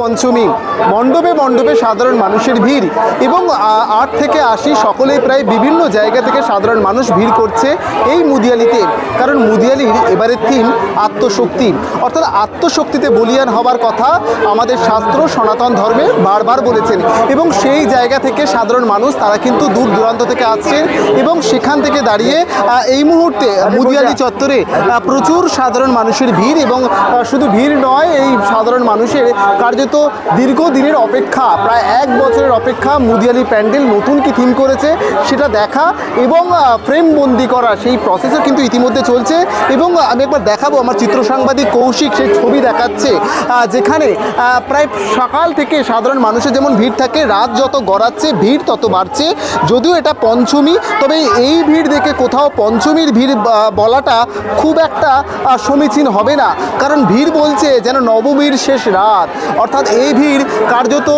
পঞ্চমী। মণ্ডপে মণ্ডপে সাধারণ মানুষের ভিড় এবং আট থেকে আশি সকলেই প্রায় বিভিন্ন জায়গা থেকে সাধারণ মানুষ ভিড় করছে এই মুদিয়ালিতে। কারণ মুদিয়ালির এবারের থিম আত্মশক্তি। অর্থাৎ আত্মশক্তিতে বলিয়ান হবার কথা আমাদের শাস্ত্র সনাতন ধর্মে বারবার বলেছেন এবং সেই জায়গা থেকে সাধারণ মানুষ তারা কিন্তু দূর দূরান্ত থেকে আসছেন এবং সেখান থেকে দাঁড়িয়ে এই মুহূর্তে মুদিয়ালি চত্বরে প্রচুর সাধারণ মানুষের ভিড় এবং শুধু ভিড় নয় এই সাধারণ মানুষের কার্যত দীর্ঘদিনের অপেক্ষা, প্রায় এক বছরের অপেক্ষা মুদিয়ালি প্যান্ডেল নতুন কি থিম করেছে সেটা দেখা এবং ফ্রেম বন্দি করা সেই প্রসেসও কিন্তু ইতিমধ্যে চলছে এবং আমি একবার দেখাবো আমার চিত্র সাংবাদিক কৌশিক সেই ছবি দেখাচ্ছে যেখানে প্রায় সকাল থেকে সাধারণ মানুষের যেমন ভিড় থাকে, রাত যত গড়াচ্ছে, ভিড় তত বাড়ছে, যদিও এটা পঞ্চমী, তবে এই ভিড় দেখে কোথাও পঞ্চমীর ভিড় বলাটা খুব একটা সমীচীন হবে না। কারণ ভিড় বলছে যেন নবমীর শেষ রাত, অর্থাৎ এই ভিড় কার্যত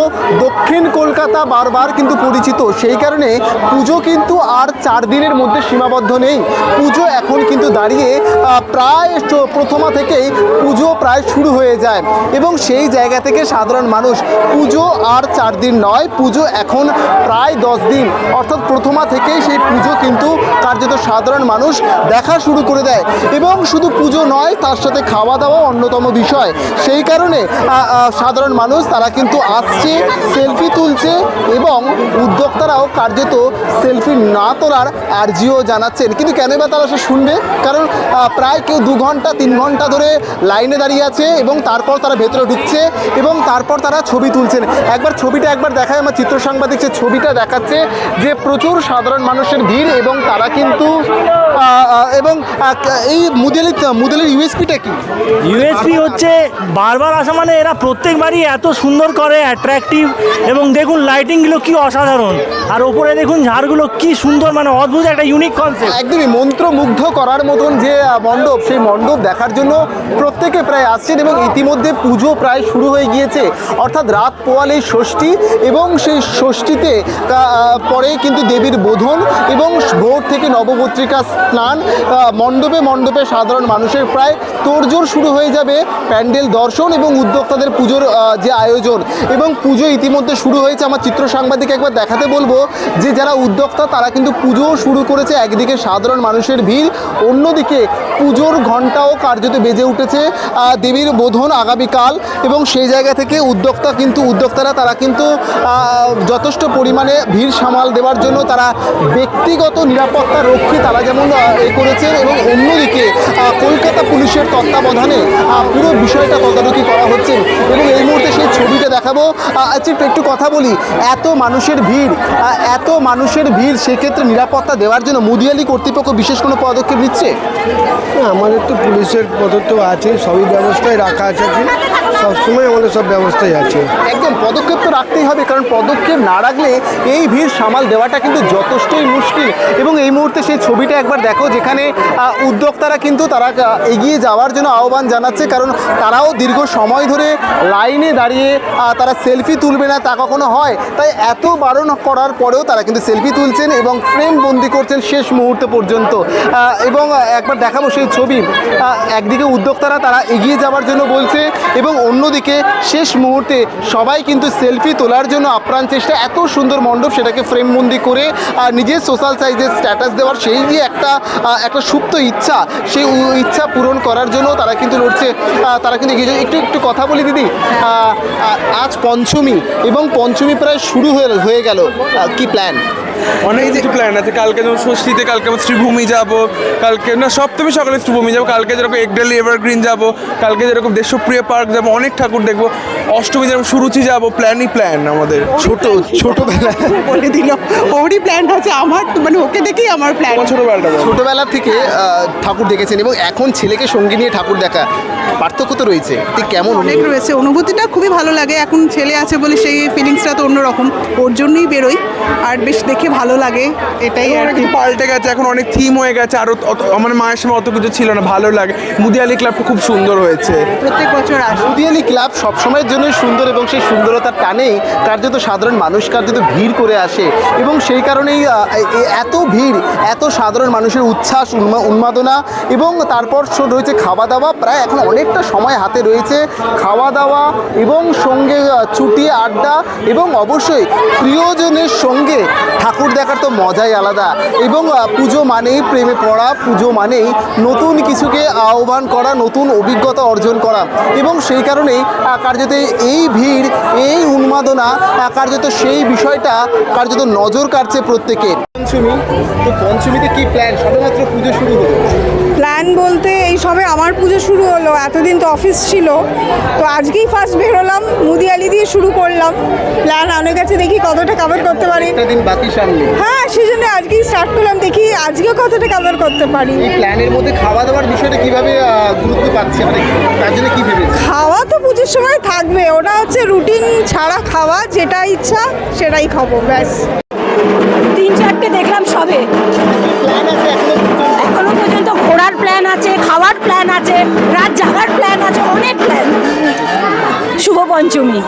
দক্ষিণ কলকাতা বারবার কিন্তু পরিচিত। সেই কারণে পুজো কিন্তু আর চার দিনের মধ্যে সীমাবদ্ধ নেই। পুজো এখন কিন্তু দাঁড়িয়ে প্রায় প্রথমা থেকেই পুজো প্রায় শুরু হয়ে যায়। এবং সেই জায়গা থেকে সাধারণ মানুষ পুজো আর চার দিন নয় পুজো এখন প্রায় দশ দিন। অর্থাৎ প্রথমা থেকেই সেই পুজো কিন্তু কার্যত সাধারণ মানুষ দেখা শুরু করে দেয়। এবং শুধু পুজো নয় তার সাথে খাওয়া দাওয়া অন্যতম বিষয়। সেই কারণে আহ, সাধারণ মানুষ, তারা কিন্তু আসছে সেলফি তুলছে এবং উদ্যোক্তারাও কার্যত সেলফি না তোলার আর্জিও জানাচ্ছেন। কিন্তু কেন বা তারা সে শুনবে? কারণ প্রায় কেউ দু ঘণ্টা, তিন ঘণ্টা ধরে লাইনে দাঁড়িয়ে আছে এবং তারপর তারা ভেতরে ঢুকছে এবং তারপর তারা ছবি তুলছেন। একবার ছবিটা একবার দেখায়, আমার চিত্র সাংবাদিক সে ছবিটা দেখাচ্ছে যে প্রচুর সাধারণ মানুষের ভিড় এবং তারা কিন্তু এবং এই মুদেলি মুদেলির ইউএসপিটা কি? ইউএসপি হচ্ছে বারবার আসা মানে এরা প্রত্যেকবারই এত সুন্দর করে অ্যাট্রাকটিভ এবং দেখুন লাইটিংগুলো কি অসাধারণ। আর ওপরে দেখুন ঝাড়গুলো কি সুন্দর মানে অদ্ভুত একটা ইউনিক কনসেপ্ট একদমই মন্ত্রমুগ্ধ করার মতন যে মণ্ডপ, সেই মণ্ডপ দেখার জন্য প্রত্যেকে প্রায় আসছেন এবং ইতিমধ্যে পুজো প্রায় শুরু হয়ে গিয়েছে। অর্থাৎ রাত পোয়ালেই ষষ্ঠী এবং সেই ষষ্ঠীতে পরে কিন্তু দেবীর বোধন এবং ভোর থেকে নবপত্রিকা স্নান মণ্ডপে মণ্ডপে সাধারণ মানুষের প্রায় তোড়জোড় শুরু হয়ে যাবে। প্যান্ডেল দর্শন এবং উদ্যোক্তাদের পুজোর যে আয়োজন এবং পুজো ইতিমধ্যে শুরু হয়েছে, আমার চিত্র সাংবাদিক একবার দেখাতে বলব যে যারা উদ্যোক্তা, তারা কিন্তু পুজো শুরু করেছে, একদিকে সাধারণ মানুষের ভিড়, অন্যদিকে পুজোর ঘন্টাও কার্যত বেজে উঠেছে দেবীর বোধন আগামীকাল এবং সেই জায়গা থেকে উদ্যোক্তা কিন্তু, উদ্যোক্তারা তারা কিন্তু যথেষ্ট পরিমাণে ভিড় সামাল দেওয়ার জন্য তারা ব্যক্তিগত নিরাপত্তা রক্ষী তারা যেমন এ করেছেন এবং অন্যদিকে কলকাতা পুলিশের তত্ত্বাবধানে পুরো বিষয়টা তদারকি করা হচ্ছে এবং এই মুহূর্তে সেই ছবিটা দেখাবো। আচ্ছা একটু কথা বলি। এত মানুষের ভিড় এত মানুষের ভিড় সেক্ষেত্রে নিরাপত্তা দেওয়ার জন্য মুদিয়ালি কর্তৃপক্ষ বিশেষ কোনো পদক্ষেপ নিচ্ছে? আমাদের তো পুলিশের পদত্ব আছে সবই ব্যবস্থায় রাখা আছে সবসময় আমাদের সব ব্যবস্থায় আছে। একদম পদক্ষেপ তো রাখতেই হবে কারণ পদক্ষেপ না রাখলে এই ভিড় সামাল দেওয়াটা কিন্তু যথেষ্টই মুশকিল। এবং এই মুহূর্তে সেই ছবিটা একবার দেখো যেখানে উদ্যোক্তারা কিন্তু তারা এগিয়ে যাওয়ার জন্য আহ্বান জানাচ্ছে কারণ তারাও দীর্ঘ সময় ধরে লাইনে দাঁড়িয়ে তারা সেলফি তুলবে না তা কখনো হয়? তাই এত বারণ করার পরেও তারা কিন্তু সেলফি তুলছেন এবং ফ্রেম বন্দি করছেন শেষ মুহূর্ত পর্যন্ত। এবং একবার দেখাবো সেই ছবি। একদিকে উদ্যোক্তারা তারা এগিয়ে যাওয়ার জন্য বলছে এবং অন্যদিকে শেষ মুহূর্তে সবাই কিন্তু সেলফি তোলার জন্য আপ্রাণ চেষ্টা। এত সুন্দর মণ্ডপ সেটাকে ফ্রেমবন্দি করে নিজের সোশ্যাল সাইজের স্ট্যাটাস দেওয়ার সেই যে একটা একটা সুপ্ত ইচ্ছা সেই ইচ্ছা পূরণ করার জন্য তারা কিন্তু লড়ছে। তারা কিন্তু। একটু একটু কথা বলি দিদি। আহ, আজ পঞ্চমী এবং পঞ্চমী প্রায় শুরু হয়ে গেল। কি প্ল্যান অনেক কিছু প্ল্যান আছে। কালকে যেমন ষষ্ঠীতে কালকে আমার শ্রীভূমি যাব কালকে না সপ্তমী সকালে শ্রীভূমি যাব কালকে যেরকম একডালি এভারগ্রিন যাব কালকে যেরকম দেশপ্রিয় পার্ক যাব অনেক ঠাকুর দেখব। অষ্টমী যেরকম সুরুচি যাব প্ল্যানই প্ল্যান আমাদের। ছোট ছোটবেলা। বলে দিল ওরই প্ল্যান আছে আমার মানে ওকে দেখেই আমার প্ল্যান আমার ছোটোবেলাটা ছোটবেলা থেকে ঠাকুর দেখেছেন এবং এখন ছেলেকে সঙ্গী নিয়ে ঠাকুর দেখা পার্থক্য তো রয়েছে। ঠিক কেমন অনেক রয়েছে অনুভূতিটা খুবই ভালো লাগে। এখন ছেলে আছে বলে সেই ফিলিংসটা তো অন্যরকম। ওর জন্যই বেরোই। আর বেশ দেখে ভালো লাগে এটাই আর কি। পাল্টে গেছে এখন অনেক থিম হয়ে গেছে আর আমার মায়ের সময় অত কিছু ছিল না ভালো লাগে। মুদিয়ালি ক্লাবটা খুব সুন্দর হয়েছে। প্রত্যেক বছর আসে। মুদিয়ালি ক্লাব সবসময়ের জন্য সুন্দর এবং সেই সুন্দরতার টানেই কার্যত সাধারণ মানুষ কার্যত ভিড় করে আসে এবং সেই কারণেই এ- এত ভিড় এত সাধারণ মানুষের উচ্ছ্বাস উন্মা- উন্মাদনা এবং তারপর রয়েছে খাওয়া দাওয়া প্রায় এখন অনেকটা সময় হাতে রয়েছে খাওয়া দাওয়া এবং সঙ্গে ছুটি আড্ডা এবং অবশ্যই প্রিয়জনের সঙ্গে ঠাকুর দেখার তো মজাই আলাদা। এবং পুজো মানেই প্রেমে পড়া, পুজো মানেই নতুন কিছুকে আহ্বান করা, নতুন অভিজ্ঞতা অর্জন করা। এবং সেই কারণেই কার্যত এই ভিড়, এই উন্মাদনা কার্যত সেই বিষয়টা, কার্যত নজর কাটছে প্রত্যেকে পঞ্চমী, তো পঞ্চমীতে কি প্ল্যান সবেমাত্র পুজো শুরু হলো। প্ল্যান বলতে এই সবে আমার পুজো শুরু হলো এতদিন তো অফিস ছিল। তো আজকেই ফার্স্ট বেরোলাম মুদিয়ালি দিয়ে শুরু করলাম। প্ল্যান অনেক কাছে দেখি কতটা কাভার করতে পারি। হ্যাঁ সেই জন্য আজকেই স্টার্ট করলাম দেখি আজকেও কতটা কভার করতে পারি। প্ল্যানের মধ্যে খাওয়া দাওয়ার বিষয়টা কীভাবে গুরুত্ব পাচ্ছে? মানে তার জন্য কি ভেবেছে খাওয়া তো পুজোর সময় থাকবে ওটা হচ্ছে রুটিন ছাড়া খাওয়া যেটা ইচ্ছা সেটাই খাব ব্যাস। তিন চারটে দেখলাম সবে। প্ল্যান আছে জাগার প্ল্যান আছে অনেক প্ল্যান শুভ পঞ্চমী।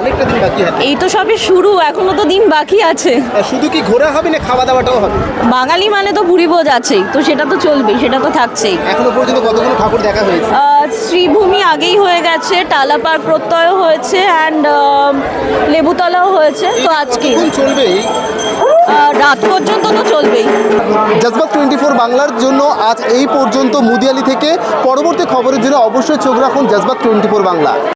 অনেকটা দিন বাকি আছে। এই তো সবে শুরু এখনও তো দিন বাকি আছে। শুধু কি ঘোরা হবে না খাওয়া দাওয়াটাও হবে? বাঙালি মানে তো ভুরি ভোজ আছেই তো সেটা তো চলবেই সেটা তো থাকছেই। এখনও পর্যন্ত কতগুলো ঠাকুর দেখা হয়েছে? শ্রীভূমি আগেই হয়ে গেছে টালা পার্ক প্রত্যয় হয়েছে অ্যান্ড লেবুতলাও হয়েছে তো আজকে চলবে রাত পর্যন্ত তো চলবেই। জাজবাগ টোয়েন্টি ফোর বাংলার জন্য আজ এই পর্যন্ত মুদিয়ালি থেকে পরবর্তী খবরের জন্য অবশ্যই চোখ রাখুন জাজবাগ টোয়েন্টি ফোর বাংলা।